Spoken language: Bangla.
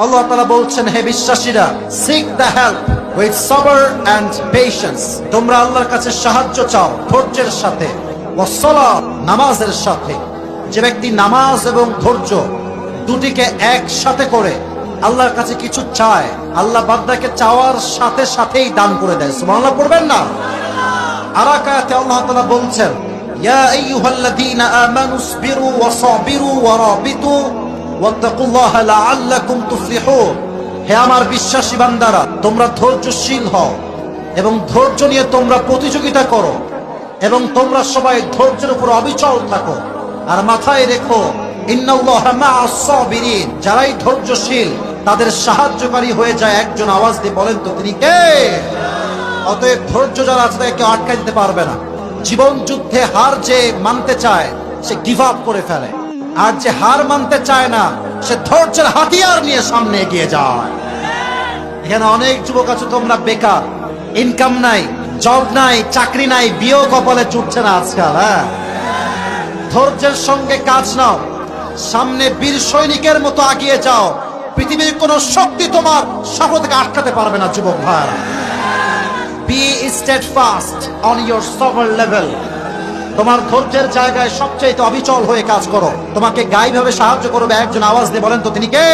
আল্লাহ তালা বলছেন, হে বিশ্বাসীরা সিক দ্য হেল্প উইথ সবার অ্যান্ড পেশেন্স তোমরা আল্লাহর কাছে সাহায্য চাও ধৈর্যের সাথে নামাজের সাথে। যে ব্যক্তি নামাজ এবং ধৈর্য দুটিকে একসাথে করে আল্লাহর কাছে কিছু চায়, আল্লাহ বাদ্দাকে চাওয়ার সাথে সাথেই দান করে দেয়। সুবহানাল্লাহ, পড়বেন না? আরাকাতে আল্লাহ তাআলা বলছেন, ইয়া আইয়ুহাল্লাযীনা আমানু সাবিরু ওয়া তুফলিহুন হে আমার বিশ্বাসী বান্দারা, তোমরা ধৈর্যশীল হও এবং ধৈর্য নিয়ে তোমরা প্রতিযোগিতা করো এবং তোমরা সবাই ধৈর্যের উপর অবিচল থাকো। আর মাথায় রেখো যারাই ধৈর্যশীল, তাদের সাহায্যকারী হয়ে যায় একজন। আওয়াজ দিয়ে বলেন তো তিনি কে? অতএব ধৈর্য যারা আছে তাকে কেউ দিতে পারবে না। জীবন যুদ্ধে হার যে মানতে চায়, সে গিভ আপ করে ফেলে। আর যে হার মানতে চায় না, সে ধৈর্যের হাতিয়ার নিয়ে সামনে এগিয়ে যায়। এখানে অনেক যুবক আছে, তোমরা বেকার। ইনকাম নাই জব নাই, চাকরি নাই, বিয়েও কপালে চুটছে না আজকাল হ্যাঁ? ধৈর্যের সঙ্গে কাজ নাও। সামনে বীর সৈনিকের মতো আগিয়ে যাও। পৃথিবীর কোন শক্তি তোমার সফল থেকে আটকাতে পারবে না, যুবক ভাই বি স্টেডফাস্ট অন ইয়োর সভার লেভেল তোমার ধৈর্যের জায়গায় সবচেয়ে অবিচল হয়ে কাজ করো। তোমাকে গাইভাবে সাহায্য করবে একজন আওয়াজ দিয়ে বলেন তো তিনি কে?